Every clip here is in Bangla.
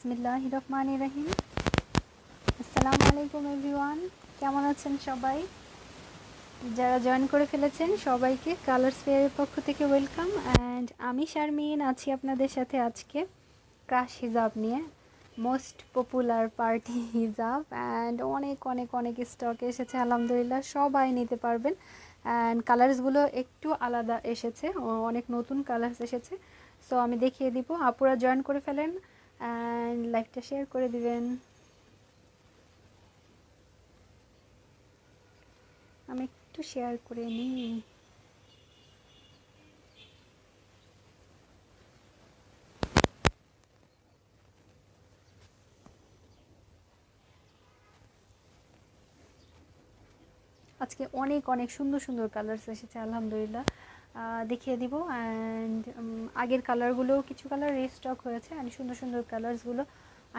বিসমিল্লাহ রহমান রহিম আসসালামু আলাইকুম এভরিওয়ান, কেমন আছেন সবাই? যারা জয়েন করে ফেলেছেন, সবাইকে কালার স্পেয়ারের পক্ষ থেকে ওয়েলকাম অ্যান্ড আমি শারমিন আছি আপনাদের সাথে আজকে। ক্রাশ হিজাব নিয়ে most popular party hijab and অনেক অনেক অনেক স্টক এসেছে, আলহামদুলিল্লাহ সবাই নিতে পারবেন। অ্যান্ড কালার্সগুলো একটু আলাদা এসেছে, অনেক নতুন কালার্স এসেছে। সো আমি দেখিয়ে দিব, আপুরা জয়েন করে ফেলেন অ্যান্ড লাইভটা শেয়ার করে দিবেন। আমি একটু শেয়ার করে নিই। আজকে অনেক অনেক সুন্দর সুন্দর কালার্স এসেছে, আলহামদুলিল্লাহ। দেখিয়ে দিব। অ্যান্ড আগের কালারগুলোও কিছু কালার রিস্টক হয়েছে অ্যান্ড সুন্দর সুন্দর কালার্সগুলো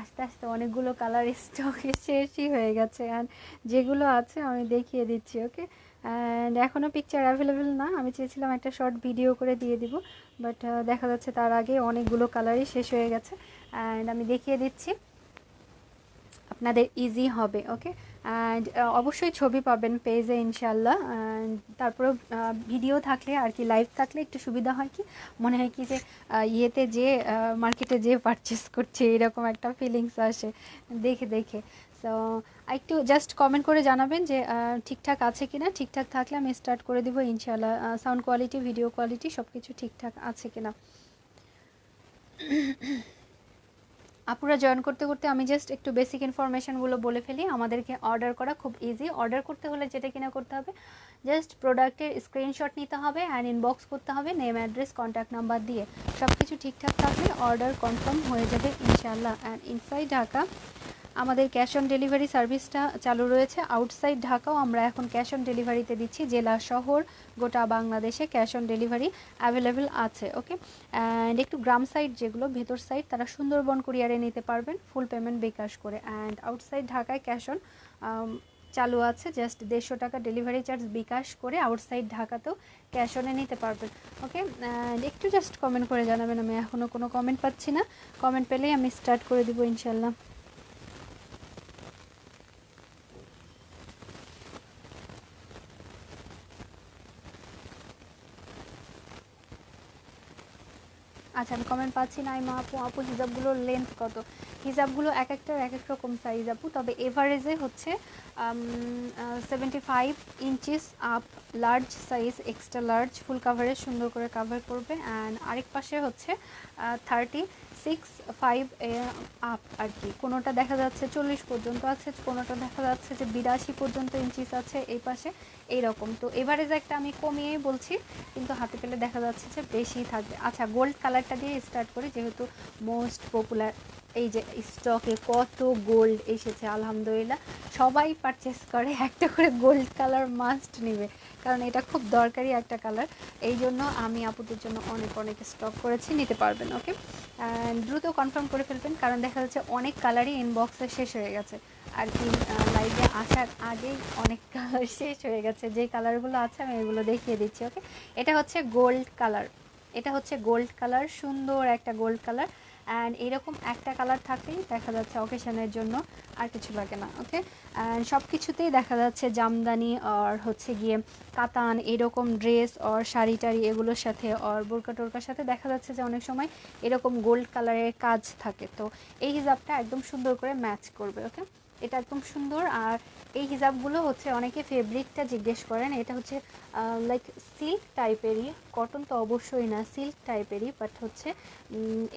আস্তে আস্তে অনেকগুলো কালার স্টক শেষই হয়ে গেছে। অ্যান্ড যেগুলো আছে আমি দেখিয়ে দিচ্ছি ওকে অ্যান্ড এখনও পিকচার অ্যাভেলেবেল না। আমি চেয়েছিলাম একটা শর্ট ভিডিও করে দিয়ে দিব বাট দেখা যাচ্ছে তার আগে অনেকগুলো কালারই শেষ হয়ে গেছে। অ্যান্ড আমি দেখিয়ে দিচ্ছি। আপনাদের ইজি হবে ওকে অ্যান্ড অবশ্যই ছবি পাবেন, পেজে ইনশাল্লাহ তারপরে ভিডিও থাকলে আর কি লাইভ থাকলে একটু সুবিধা হয় কি? মনে হয় কি যে ইয়েতে যে মার্কেটে যে পারচেস করছে, এরকম একটা ফিলিংস আসে। দেখে দেখে। সো একটু জাস্ট কমেন্ট করে জানাবেন যে ঠিকঠাক আছে কি না ঠিকঠাক থাকলে আমি স্টার্ট করে দেবো ইনশাল্লাহ সাউন্ড কোয়ালিটি ভিডিও কোয়ালিটি সব কিছু ঠিকঠাক আছে কিনা? আপুরা জয়েন করতে করতে আমি জাস্ট একটু বেসিক ইনফরমেশনগুলো বলে ফেলি। আমাদেরকে অর্ডার করা খুব ইজি অর্ডার করতে হলে যেটা কিনা করতে হবে জাস্ট প্রোডাক্টের স্ক্রিনশট নিতে হবে অ্যান্ড ইনবক্স করতে হবে নেম অ্যাড্রেস কন্ট্যাক্ট নাম্বার দিয়ে। সব কিছু ঠিকঠাক থাকলে অর্ডার কনফার্ম হয়ে যাবে ইনশাল্লাহ অ্যান্ড ইনসাইড ঢাকা আমাদের ক্যাশ অন ডেলিভারি সার্ভিসটা চালু রয়েছে আউটসাইড ঢাকাও। আমরা এখন ক্যাশ অন ডেলিভারিতে দিচ্ছি। জেলা, শহর, গোটা বাংলাদেশে ক্যাশ অন ডেলিভারি অ্যাভেলেবেল আছে, ওকে? অ্যান্ড একটু গ্রাম সাইড যেগুলো, ভেতর সাইড, তারা সুন্দরবন কুরিয়ারে নিতে পারবেন, ফুল পেমেন্ট বিকাশ করে। অ্যান্ড আউটসাইড ঢাকায় ক্যাশ অন চালু আছে, জাস্ট দেড়শো টাকা ডেলিভারি চার্জ বিকাশ করে আউটসাইড ঢাকাতেও ক্যাশ অনে নিতে পারবেন, ওকে? একটু জাস্ট কমেন্ট করে জানাবেন, আমি এখনও কোনো কমেন্ট পাচ্ছি না। কমেন্ট পেলেই আমি স্টার্ট করে দিব ইনশাল্লাহ আচ্ছা আমি কমেন্ট পাচ্ছি না মা আপু। আপু, হিজাবগুলোর লেন্থ কত? হিজাবগুলো এক একটার এক এক রকম সাইজ আপু, তবে এভারেজে হচ্ছে seventy five inches up large size extra large full coverage সুন্দর করে কাভার করবে। অ্যান্ড আরেক পাশে হচ্ছে থার্টি সিক্স ফাইভ এ আপ আর কি। কোনোটা দেখা যাচ্ছে চল্লিশ পর্যন্ত আছে, কোনোটা দেখা যাচ্ছে যে বিরাশি পর্যন্ত ইঞ্চিস আছে এই পাশে, এইরকম। তো এভারেজ একটা আমি কমিয়েই বলছি, কিন্তু হাতে পেলে দেখা যাচ্ছে যে বেশি থাকবে। আচ্ছা গোল্ড কালারটা দিয়ে স্টার্ট করি, যেহেতু মোস্ট পপুলার এই যে স্টকে কত গোল্ড এসেছে, আলহামদুলিল্লাহ। সবাই পারচেস করে, একটা করে গোল্ড কালার মাস্ট নেবে। কারণ এটা খুব দরকারি একটা কালার এই জন্য আমি আপুদের জন্য অনেক অনেক স্টক করেছি, নিতে পারবেন ওকে দ্রুত কনফার্ম করে ফেলবেন, কারণ দেখা যাচ্ছে অনেক কালারই ইনবক্সে শেষ হয়ে গেছে। আর কি লাইভে আসার আগেই অনেক কালার শেষ হয়ে গেছে। যে কালারগুলো আছে, আমি এগুলো দেখিয়ে দিচ্ছি ওকে এটা হচ্ছে গোল্ড কালার এটা হচ্ছে গোল্ড কালার সুন্দর একটা গোল্ড কালার অ্যান্ড এরকম একটা কালার থাকলেই দেখা যাচ্ছে অকেশনের জন্য আর কিছু লাগে না ওকে অ্যান্ড সব কিছুতেই দেখা যাচ্ছে জামদানি আর হচ্ছে গিয়ে কাতান, এরকম ড্রেস আর শাড়ি টাড়ি এগুলোর সাথে আর বোরকা টোরকার সাথে দেখা যাচ্ছে যে অনেক সময় এরকম গোল্ড কালারের কাজ থাকে। তো এই হিসাবটা একদম সুন্দর করে ম্যাচ করবে ওকে এটা একদম সুন্দর। আর এই হিজাবগুলো হচ্ছে অনেকে ফেব্রিকটা জিজ্ঞেস করেন, এটা হচ্ছে লাইক সিল্ক টাইপেরই কটন তো অবশ্যই না সিল্ক টাইপেরই বাট হচ্ছে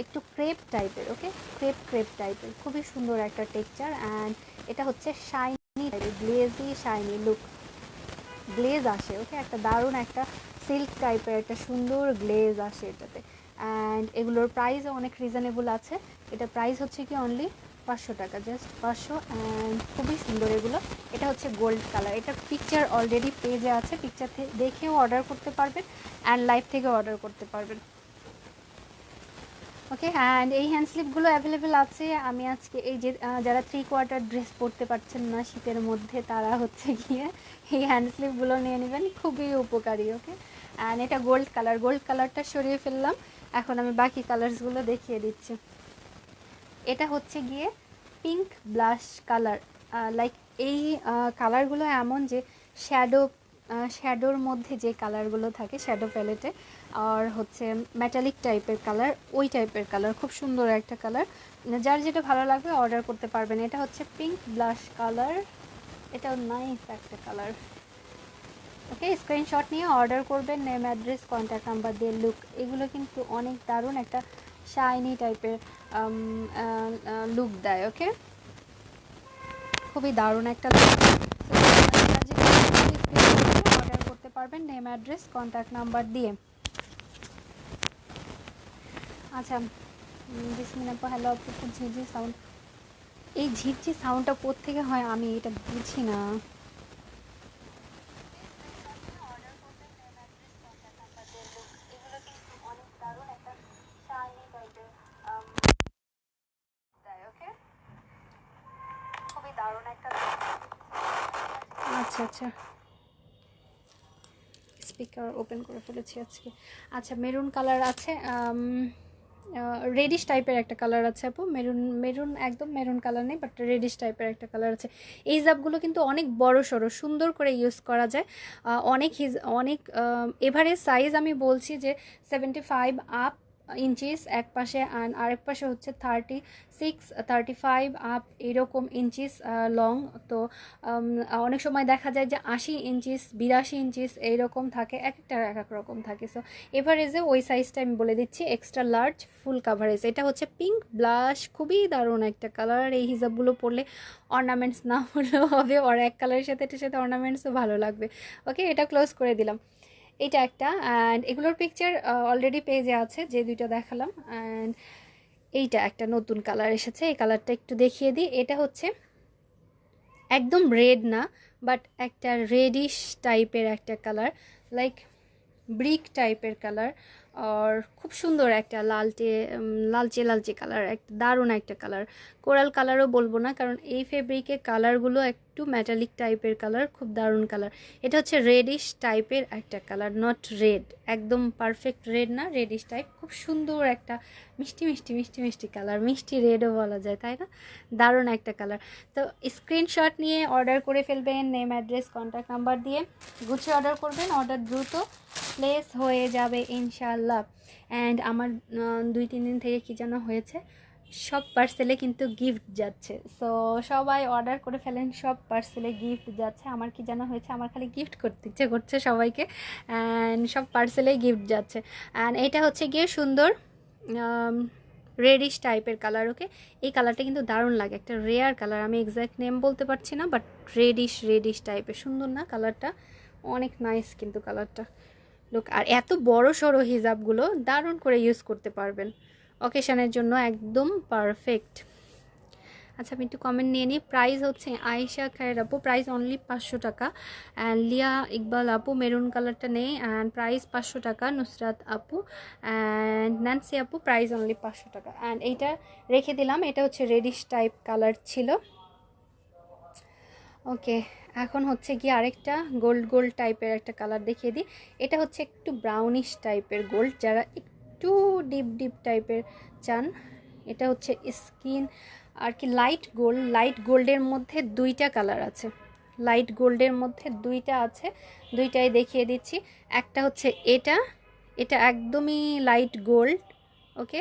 একটু ক্রেপ টাইপের ওকে ক্রেপ ক্রেপ টাইপের খুবই সুন্দর একটা টেক্সচার অ্যান্ড এটা হচ্ছে shiny glazy shiny look glaze আসে ওকে একটা দারুণ একটা সিল্ক টাইপের একটা সুন্দর গ্লেজ আসে এটাতে। অ্যান্ড এগুলোর প্রাইসও অনেক রিজনেবল আছে। এটা প্রাইস হচ্ছে কি অনলি পাঁচশো টাকা জাস্ট পাঁচশো অ্যান্ড খুবই সুন্দর এগুলো। এটা হচ্ছে গোল্ড কালার এটা পিকচার অলরেডি পেজে আছে পিকচার দেখেও অর্ডার করতে পারবেন অ্যান্ড লাইভ থেকেও অর্ডার করতে পারবেন। ওকে অ্যান্ড এই হ্যান্ড স্লিপগুলো অ্যাভেলেবেল আছে। আমি আজকে এই যে যারা থ্রি কোয়ার্টার ড্রেস পরতে পারছেন না শীতের মধ্যে, তারা হচ্ছে গিয়ে এই হ্যান্ড স্লিপগুলো নিয়ে নেবেন। খুবই উপকারী ওকে অ্যান্ড এটা গোল্ড কালার গোল্ড কালারটা সরিয়ে ফেললাম। এখন আমি বাকি কালার্সগুলো দেখিয়ে দিচ্ছি। এটা হচ্ছে গিয়ে পিঙ্ক ব্লাশ কালার লাইক এই কালারগুলো এমন যে শ্যাডো শ্যাডোর মধ্যে যে কালারগুলো থাকে শ্যাডো প্যালেটে আর হচ্ছে মেটালিক টাইপের কালার ওই টাইপের কালার খুব সুন্দর একটা কালার যার যেটা ভালো লাগবে অর্ডার করতে পারবেন। এটা হচ্ছে পিঙ্ক ব্লাশ কালার এটাও নাইস একটা কালার ওকে স্ক্রিনশট নিয়ে অর্ডার করবেন নেম অ্যাড্রেস কন্ট্যাক্ট নাম্বার দিয়ে লুক এগুলো কিন্তু অনেক দারুণ একটা শাইনি টাইপের লুক দেয় ওকে খুবই দারুণ একটা অর্ডার করতে পারবেন নেম অ্যাড্রেস কন্ট্যাক্ট নাম্বার দিয়ে। আচ্ছা বিসমিন আপু হ্যালো আপু ঝিঝি সাউন্ড এই ঝিঝি সাউন্ডটা থেকে হয় আমি এটা বুঝি না। আচ্ছা। স্পিকার ওপেন করে ফেলেছি আজকে। আচ্ছা মেরুন কালার আছে রেডিশ টাইপের একটা কালার আছে আপু। মেরুন মেরুন একদম মেরুন কালার নেই বাট রেডিশ টাইপের একটা কালার আছে। এই জাপগুলো কিন্তু অনেক বড় সড়ো, সুন্দর করে ইউজ করা যায়। অনেক হিজ অনেক এভারেজ সাইজ আমি বলছি যে সেভেন্টি ফাইভ আপ ইঞ্চিস এক পাশে অ্যান্ড আরেক পাশে হচ্ছে thirty six thirty five up এরকম ইঞ্চিস লং তো অনেক সময় দেখা যায় যে আশি ইঞ্চিস বিরাশি ইঞ্চিস এইরকম থাকে, এক একটা, এক এক রকম থাকে। সো এভারেজে ওই সাইজটা আমি বলে দিচ্ছি এক্সট্রা লার্জ ফুল কাভারেজ এটা হচ্ছে পিঙ্ক ব্লাশ খুবই দারুণ একটা কালার এই হিসাবগুলো পরলে অর্নামেন্টস না হলেও হবে আর এক কালারের সাথে এটার সাথে অর্নামেন্টসও ভালো লাগবে। ওকে এটা ক্লোজ করে দিলাম। এটা একটা অ্যান্ড এগুলোর পিকচার অলরেডি পেজে আছে, যে দুইটা দেখালাম অ্যান্ড এইটা একটা নতুন কালার এসেছে, এই কালারটা একটু দেখিয়ে দিই, এটা হচ্ছে একদম রেড না বাট একটা রেডিশ টাইপের একটা কালার লাইক ব্রিক টাইপের কালার আর খুব সুন্দর একটা লালটে লালচে লালচে কালার একটা দারুণ একটা কালার কোরাল কালারও বলব না, কারণ এই ফেব্রিকের কালারগুলো একটু ম্যাটালিক টাইপের কালার খুব দারুণ কালার এটা হচ্ছে রেডিশ টাইপের একটা কালার নট রেড একদম পারফেক্ট রেড না রেডিশ টাইপ খুব সুন্দর একটা মিষ্টি মিষ্টি মিষ্টি মিষ্টি কালার মিষ্টি রেডও বলা যায়, তাই না? দারুণ একটা কালার তো স্ক্রিনশট নিয়ে অর্ডার করে ফেলবেন নেম অ্যাড্রেস কন্ট্যাক্ট নাম্বার দিয়ে। গুছিয়ে অর্ডার করবেন অর্ডার দ্রুত প্লেস হয়ে যাবে ইনশাল্লাহ অ্যান্ড আমার দুই, তিন দিন থেকে কী যেন হয়েছে সব পার্সেলে কিন্তু গিফট যাচ্ছে। সো সবাই অর্ডার করে ফেলেন, সব পার্সেলে গিফট যাচ্ছে। আমার কি যেন হয়েছে, আমার খালি গিফট করতে ইচ্ছে করছে সবাইকে। অ্যান্ড সব পার্সেলে গিফট যাচ্ছে। অ্যান্ড এটা হচ্ছে গিয়ে সুন্দর রেডিশ টাইপের কালার ওকে এই কালারটা কিন্তু দারুণ লাগে। একটা রেয়ার কালার আমি এক্স্যাক্ট নেম বলতে পারছি না বাট রেডিশ রেডিশ টাইপের সুন্দর না কালারটা অনেক নাইস কিন্তু কালারটা লোক আর এত বড় সড়ো হিজাবগুলো দারুণ করে ইউজ করতে পারবেন। অকেশানের জন্য একদম পারফেক্ট। আচ্ছা আমি একটু কমেন্ট নিয়ে নিই। প্রাইস হচ্ছে আয়েশা খায়ের আপু প্রাইস অনলি পাঁচশো টাকা। অ্যান্ড লিয়া ইকবাল আপু মেরুন কালারটা নেই। অ্যান্ড প্রাইস পাঁচশো টাকা, নুসরাত আপু। অ্যান্ড ন্যান্সি আপু প্রাইস অনলি পাঁচশো টাকা। অ্যান্ড এইটা রেখে দিলাম। এটা হচ্ছে রেডিশ টাইপ কালার ছিল। ওকে এখন হচ্ছে কি আরেকটা গোল্ড গোল্ড টাইপের একটা কালার দেখিয়ে দিই। এটা হচ্ছে একটু ব্রাউনিশ টাইপের গোল্ড যারা একটু ডিপ ডিপ টাইপের চান। এটা হচ্ছে স্কিন আর কি লাইট গোল্ড। লাইট গোল্ডের মধ্যে দুইটা কালার আছে। লাইট গোল্ডের মধ্যে দুইটা আছে। দুইটাই দেখিয়ে দিচ্ছি। একটা হচ্ছে এটা। এটা একদমই লাইট গোল্ড, ওকে?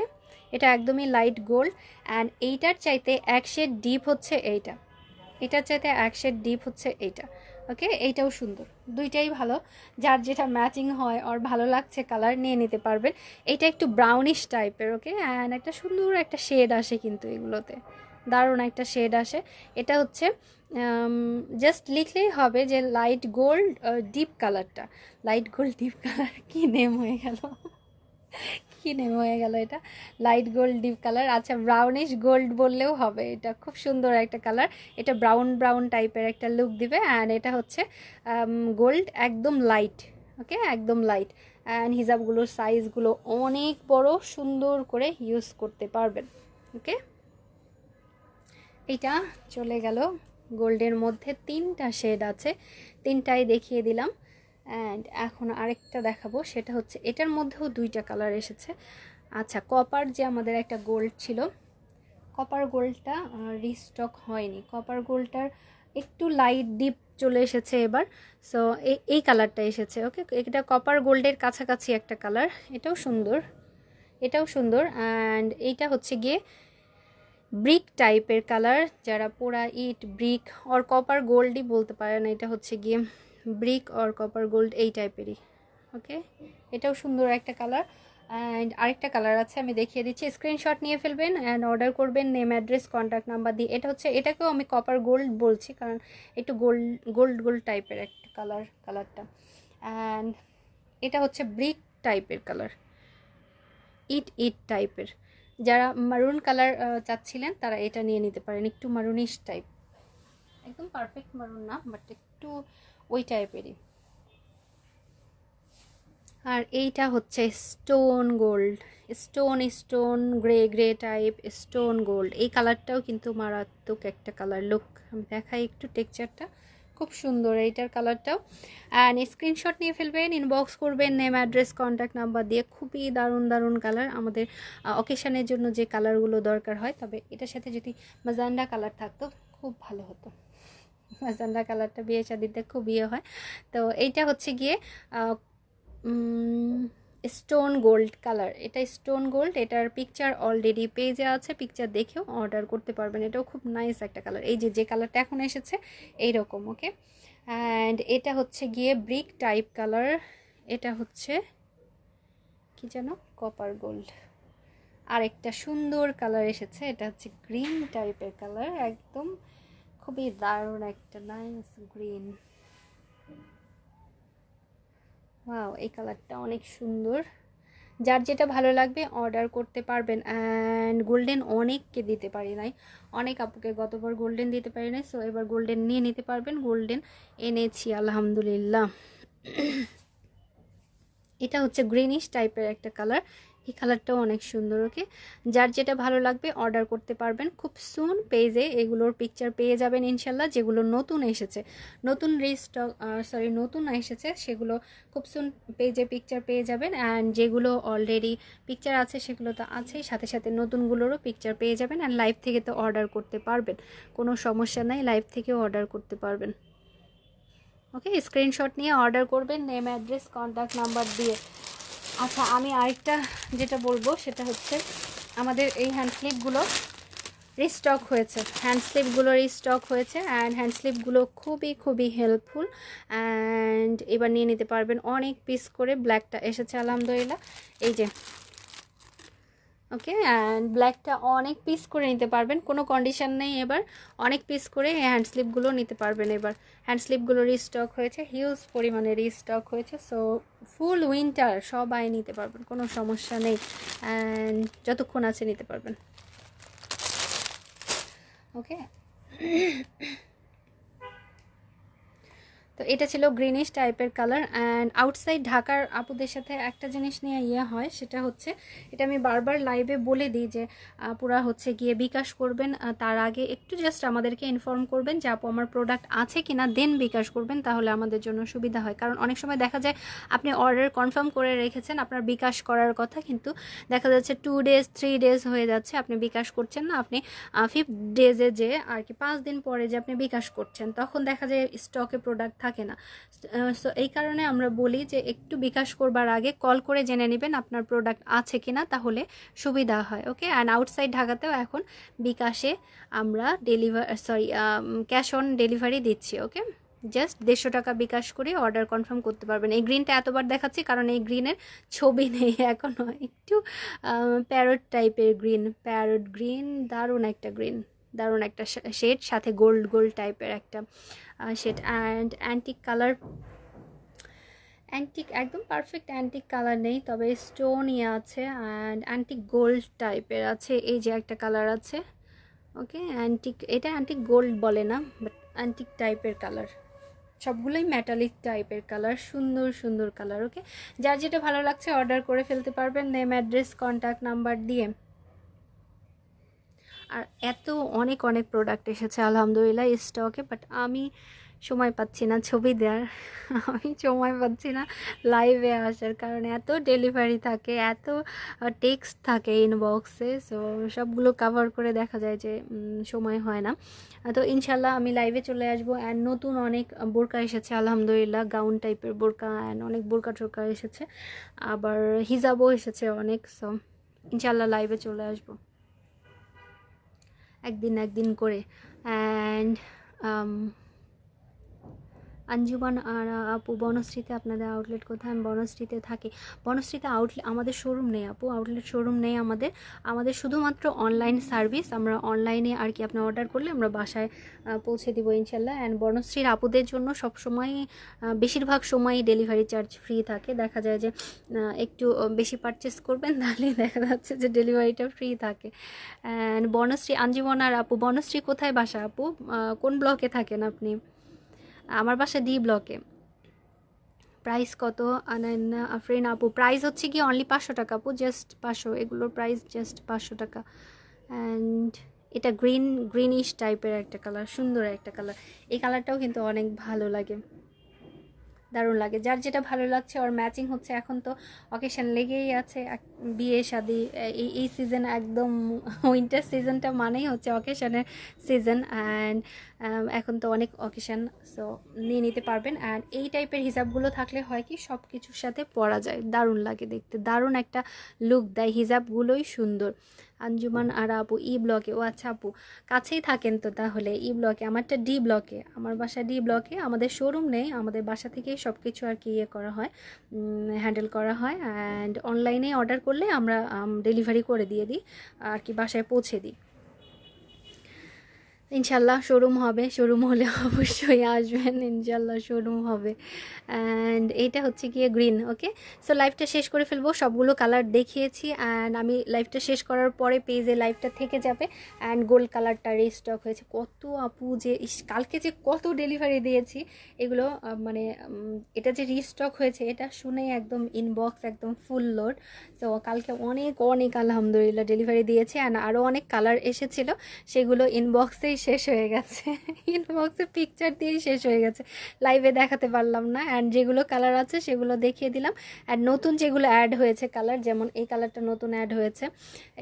এটা একদমই লাইট গোল্ড। অ্যান্ড এইটার চাইতে এক শেড ডিপ হচ্ছে এইটা। এটার চাইতে এক শেড ডিপ হচ্ছে এইটা। ওকে এইটাও সুন্দর। দুইটাই ভালো। যার যেটা ম্যাচিং হয় আর ভালো লাগছে কালার নিয়ে নিতে পারবেন। এটা একটু ব্রাউনিশ টাইপের ওকে অ্যান্ড একটা সুন্দর একটা শেড আসে কিন্তু এগুলোতে। দারুণ একটা শেড আসে। এটা হচ্ছে জাস্ট লিখলেই হবে যে লাইট গোল্ড ডিপ কালারটা লাইট গোল্ড ডিপ কালার কি নেম হয়ে গেল? কি নেম হয়ে গেল এটা? লাইট গোল্ড ডিপ কালার আচ্ছা ব্রাউনিশ গোল্ড বললেও হবে। এটা খুব সুন্দর একটা কালার এটা ব্রাউন ব্রাউন টাইপের একটা লুক দিবে অ্যান্ড এটা হচ্ছে গোল্ড একদম লাইট ওকে একদম লাইট অ্যান্ড হিজাবগুলোর সাইজগুলো অনেক বড়, সুন্দর করে ইউজ করতে পারবেন ওকে এটা চলে গেল গোল্ডের মধ্যে তিনটা শেড আছে। তিনটাই দেখিয়ে দিলাম। অ্যান্ড এখন আরেকটা দেখাবো, সেটা হচ্ছে এটার মধ্যেও দুইটা কালার এসেছে। আচ্ছা কপার যে আমাদের একটা গোল্ড ছিল কপার গোল্ডটা রিস্টক হয়নি। কপার গোল্ডটার একটু লাইট ডিপ চলে এসেছে এবার। সো এই এই কালারটা এসেছে ওকে এটা কপার গোল্ডের কাছাকাছি একটা কালার এটাও সুন্দর এটাও সুন্দর। অ্যান্ড এইটা হচ্ছে গিয়ে ব্রিক টাইপের কালার যারা পোড়া ইট ব্রিক অর কপার গোল্ডই বলতে পারে না এটা হচ্ছে গিয়ে ব্রিক অর কপার গোল্ড এই টাইপেরই, ওকে? এটাও সুন্দর একটা কালার। অ্যান্ড আরেকটা কালার আছে, আমি দেখিয়ে দিচ্ছি। স্ক্রিনশট নিয়ে ফেলবেন অ্যান্ড অর্ডার করবেন, নেম, অ্যাড্রেস কন্ট্যাক্ট নাম্বার দিয়ে। এটা হচ্ছে, এটাকেও আমি কপার গোল্ড বলছি, কারণ একটু গোল্ড গোল্ড গোল্ড টাইপের একটা কালার, কালারটা। অ্যান্ড এটা হচ্ছে ব্রিক টাইপের কালার। ইট ইট টাইপের। যারা মারুন কালার চাচ্ছিলেন, তারা এটা নিয়ে নিতে পারেন। একটু মারুনিশ টাইপ। একদম পারফেক্ট মারুন না, বাট একটু ওই টাইপেরই আর এইটা হচ্ছে stone gold stone stone grey grey type stone gold এই কালারটাও কিন্তু মারাত্মক একটা কালার লুক আমি দেখাই একটু টেক্সচারটা খুব সুন্দর এইটার কালারটাও অ্যান্ড স্ক্রিনশট নিয়ে ফেলবেন ইনবক্স করবেন নেম অ্যাড্রেস কন্ট্যাক্ট নাম্বার দিয়ে খুবই দারুণ দারুণ কালার আমাদের অকেশনের জন্য যে কালারগুলো দরকার হয়, তবে এটার সাথে যদি মাজান্ডা কালার থাকতো, খুব ভালো হতো। মাজান্ডা কালারটা বিয়ে শাদিতে খুব ইয়ে হয়। তো এইটা হচ্ছে গিয়ে স্টোন গোল্ড কালার এটা স্টোন গোল্ড এটার পিকচার অলরেডি পেজে আছে পিকচার দেখেও অর্ডার করতে পারবেন। এটাও খুব নাইস একটা কালার এই যে যে কালারটা এখন এসেছে এই রকম ওকে অ্যান্ড এটা হচ্ছে গিয়ে ব্রিক টাইপ কালার এটা হচ্ছে কি যেন? কপার গোল্ড আর একটা সুন্দর কালার এসেছে, এটা হচ্ছে গ্রিন টাইপের কালার একদম খুবই দারুণ একটা নাইস গ্রিন ওয়াও এই কালারটা অনেক সুন্দর। যার যেটা ভালো লাগবে অর্ডার করতে পারবেন অ্যান্ড গোল্ডেন অনেককে দিতে পারি নাই। অনেক আপুকে গতবার গোল্ডেন দিতে পারি নাই সো এবার গোল্ডেন নিয়ে নিতে পারবেন। গোল্ডেন এনেছি, আলহামদুলিল্লাহ। এটা হচ্ছে গ্রিনিশ টাইপের একটা কালার এই কালারটাও অনেক সুন্দর, ওকে? যার যেটা ভালো লাগবে অর্ডার করতে পারবেন। খুব সুন পেজে এগুলোর পিকচার পেয়ে যাবেন ইনশাল্লাহ, যেগুলো নতুন এসেছে। নতুন রিস্টক সরি নতুন এসেছে, সেগুলো খুব সুন পেজে পিকচার পেয়ে যাবেন। অ্যান্ড যেগুলো অলরেডি পিকচার আছে, সেগুলো তো আছেই সাথে সাথে নতুনগুলোরও পিকচার পেয়ে যাবেন অ্যান্ড লাইভ থেকে তো অর্ডার করতে পারবেন। কোনো সমস্যা নাই লাইভ থেকেও অর্ডার করতে পারবেন। ওকে স্ক্রিনশট নিয়ে অর্ডার করবেন নেম অ্যাড্রেস কন্ট্যাক্ট নাম্বার দিয়ে। আচ্ছা আমি আরেকটা যেটা বলব, সেটা হচ্ছে আমাদের এই হ্যান্ড স্লিপগুলো রিস্টক হয়েছে। হ্যান্ড স্লিপগুলো রিস্টক হয়েছে অ্যান্ড হ্যান্ড স্লিপগুলো খুবই খুবই হেল্পফুল অ্যান্ড এবার নিয়ে নিতে পারবেন অনেক পিস করে। ব্ল্যাকটা এসেছে, আলহামদুলিল্লাহ। এই যে ওকে অ্যান্ড ব্ল্যাকটা অনেক পিস করে নিতে পারবেন, কোনো কন্ডিশন নেই এবার। অনেক পিস করে হ্যান্ড স্লিপগুলো নিতে পারবেন এবার। হ্যান্ড স্লিপগুলো রিস্টক হয়েছে হিউজ পরিমাণে রিস্টক হয়েছে সো ফুল উইন্টার সবাই নিতে পারবেন, কোনো সমস্যা নেই। অ্যান্ড যতক্ষণ আছে নিতে পারবেন। ওকে তো এটা ছিল গ্রিনিশ টাইপের কালার অ্যান্ড আউটসাইড ঢাকার আপুদের সাথে একটা জিনিস নিয়ে ইয়ে হয়, সেটা হচ্ছে, এটা আমি বারবার লাইভে বলে দিই যে পুরা হচ্ছে গিয়ে বিকাশ করবেন তার আগে একটু জাস্ট আমাদেরকে ইনফর্ম করবেন যে আপু আমার প্রোডাক্ট আছে কি না দেন বিকাশ করবেন, তাহলে আমাদের জন্য সুবিধা হয়। কারণ অনেক সময় দেখা যায় আপনি অর্ডার কনফার্ম করে রেখেছেন, আপনার বিকাশ করার কথা, কিন্তু দেখা যাচ্ছে টু ডেজ থ্রি ডেজ হয়ে যাচ্ছে, আপনি বিকাশ করছেন না, আপনি ফিফথ ডেজে যে, আর কি পাঁচ দিন পরে যে আপনি বিকাশ করছেন, তখন দেখা যায় স্টকে প্রোডাক্ট থাকে না। সো এই কারণে আমরা বলি যে একটু বিকাশ করবার আগে কল করে জেনে নেবেন আপনার প্রোডাক্ট আছে কি না তাহলে সুবিধা হয় ওকে অ্যান্ড আউটসাইড ঢাকাতেও এখন বিকাশে আমরা deliver sorry cash on delivery দিচ্ছি ওকে জাস্ট দেড়শো টাকা বিকাশ করে অর্ডার কনফার্ম করতে পারবেন। এই গ্রিনটা এতবার দেখাচ্ছি কারণ এই গ্রিনের ছবি নেই এখনও একটু প্যারট টাইপের গ্রিন প্যারট গ্রিন দারুণ একটা গ্রিন দারুণ একটা শেড সাথে গোল্ড গোল্ড টাইপের একটা। Shade and antique colour antique একদম পারফেক্ট অ্যান্টিক কালার নেই, তবে স্টোন ইয়ে আছে অ্যান্ড অ্যান্টিক গোল্ড টাইপের আছে, এই যে একটা কালার আছে ওকে অ্যান্টিক এটা অ্যান্টিক গোল্ড বলে না বাট অ্যান্টিক টাইপের কালার সবগুলোই মেটালিক টাইপের কালার সুন্দর সুন্দর কালার ওকে যার যেটা ভালো লাগছে অর্ডার করে ফেলতে পারবেন নেম অ্যাড্রেস কন্ট্যাক্ট নাম্বার দিয়ে। আর এত অনেক অনেক প্রোডাক্ট এসেছে, আলহামদুলিল্লাহ স্টকে বাট আমি সময় পাচ্ছি না ছবি দেওয়ার আমি সময় পাচ্ছি না লাইভে আসার কারণে। এত ডেলিভারি থাকে, এত টেক্সট থাকে ইনবক্সে সো সবগুলো কভার করে দেখা যায় যে সময় হয় না। তো ইনশাল্লাহ আমি লাইভে চলে আসব। অ্যান্ড নতুন অনেক বোরকা এসেছে, আলহামদুলিল্লাহ গাউন টাইপের বোরকা অ্যান্ড অনেক বোরকা টোরকা এসেছে। আবার হিজাবও এসেছে অনেক সো ইনশাল্লাহ লাইভে চলে আসব। একদিন একদিন করে। অ্যান্ড আঞ্জুমান আর আপু, বনশ্রীতে আপনাদের আউটলেট কোথায়? আমি বনশ্রীতে থাকি। বনশ্রীতে আউটলেট আমাদের শোরুম নেই আপু। আউটলেট শোরুম নেই আমাদের। আমাদের শুধুমাত্র অনলাইন সার্ভিস আমরা অনলাইনে আর কি আপনি অর্ডার করলে আমরা বাসায় পৌঁছে দিব ইনশাল্লাহ। অ্যান্ড বনশ্রীর আপুদের জন্য সবসময় বেশিরভাগ সময়ই ডেলিভারি চার্জ ফ্রি থাকে। দেখা যায় যে একটু বেশি পারচেস করবেন, তাহলে দেখা যাচ্ছে যে ডেলিভারিটা ফ্রি থাকে। অ্যান্ড বনশ্রী, আঞ্জুমান আর আপু, বনশ্রী কোথায় বাসা আপু? কোন ব্লকে থাকেন আপনি? আমার বাসা ডি ব্লকে প্রাইস কত? আফরিন আপু প্রাইস হচ্ছে কি অনলি পাঁচশো টাকা, আপু জাস্ট পাঁচশো, এগুলোর প্রাইস জাস্ট পাঁচশো টাকা। অ্যান্ড এটা গ্রিন গ্রিনিশ টাইপের একটা কালার সুন্দর একটা কালার এই কালারটাও কিন্তু অনেক ভালো লাগে। দারুণ লাগে। যার যেটা ভালো লাগছে ওর ম্যাচিং হচ্ছে এখন তো অকেশন লেগেই আছে। বিয়ে, শাদি, এই এই সিজন একদম উইন্টার সিজনটা মানেই হচ্ছে অকেশনের সিজন অ্যান্ড এখন তো অনেক অকেশন সো নিয়ে নিতে পারবেন। অ্যান্ড এই টাইপের হিসাবগুলো থাকলে হয় কি সব কিছুর সাথে পরা যায় দারুণ লাগে দেখতে। দারুণ একটা লুক দেয়। হিজাবগুলোই সুন্দর। আঞ্জুমান আর আপু ই ব্লকে। ও আচ্ছা আপু কাছেই থাকেন তো তাহলে? ই ব্লকে আমারটা ডি ব্লকে। আমার বাসা ডি ব্লকে আমাদের শোরুম নেই আমাদের বাসা থেকেই সব কিছু আর কি ইয়ে করা হয় হ্যান্ডেল করা হয় অ্যান্ড অনলাইনে অর্ডার করলে আমরা ডেলিভারি করে দিয়ে দিই আর কি বাসায় পৌঁছে দিই। ইনশাল্লাহ শোরুম হবে। শোরুম হলে অবশ্যই আসবেন। ইনশাল্লাহ শোরুম হবে। অ্যান্ড এইটা হচ্ছে গিয়ে গ্রিন ওকে সো লাইভটা শেষ করে ফেলব। সবগুলো কালার দেখিয়েছি। অ্যান্ড আমি লাইভটা শেষ করার পরে পেজে লাইভটা থেকে যাবে। অ্যান্ড গোল্ড কালারটা রিস্টক হয়েছে। কত আপু যে কালকে যে কত ডেলিভারি দিয়েছি। এগুলো মানে এটা যে রিস্টক হয়েছে, এটা শুনেই একদম ইনবক্স একদম ফুল লোড তো কালকে অনেক অনেক আলহামদুলিল্লাহ ডেলিভারি দিয়েছে। অ্যান্ড আরও অনেক কালার এসেছিল। সেগুলো ইনবক্সেই শেষ হয়ে গেছে। ইনবক্সে পিকচার দিয়েই শেষ হয়ে গেছে। লাইভে দেখাতে পারলাম না। অ্যান্ড যেগুলো কালার আছে, সেগুলো দেখিয়ে দিলাম। অ্যান্ড নতুন যেগুলো অ্যাড হয়েছে কালার যেমন এই কালারটা নতুন অ্যাড হয়েছে,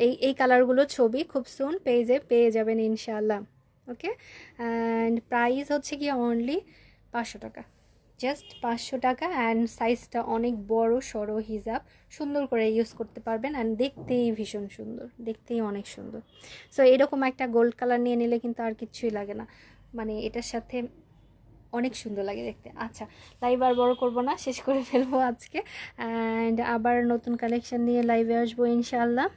এই এই কালারগুলো ছবি খুব সুন পেজে পেয়ে যাবেন ইনশাআল্লাহ। ওকে অ্যান্ড প্রাইস হচ্ছে কি অনলি পাঁচশো টাকা। জাস্ট পাঁচশো টাকা অ্যান্ড সাইজটা অনেক বড় সড়ো হিজাব। সুন্দর করে ইউজ করতে পারবেন অ্যান্ড দেখতেই ভীষণ সুন্দর, দেখতেই অনেক সুন্দর। সো এরকম একটা গোল্ড কালার নিয়ে নিলে কিন্তু আর কিচ্ছুই লাগে না। মানে এটার সাথে অনেক সুন্দর লাগে দেখতে। আচ্ছা লাইভ আর বড় করব না, শেষ করে ফেলব আজকে। অ্যান্ড আবার নতুন কালেকশন নিয়ে লাইভে আসব ইনশাআল্লাহ।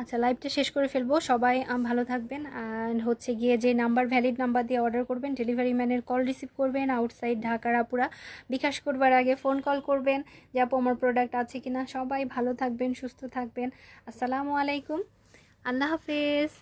আচ্ছা লাইভটা শেষ করে ফেলব। সবাই ভালো থাকবেন। অ্যান্ড হচ্ছে গিয়ে যে নাম্বার ভ্যালিড নাম্বার দিয়ে অর্ডার করবেন ডেলিভারি ম্যানের কল রিসিভ করবেন আউটসাইড ঢাকার আপুরা। বিকাশ করবার আগে ফোন কল করবেন যে, আপু, আমার প্রোডাক্ট আছে কিনা? সবাই ভালো থাকবেন, সুস্থ থাকবেন। আসসালামু আলাইকুম। আল্লাহ হাফেজ।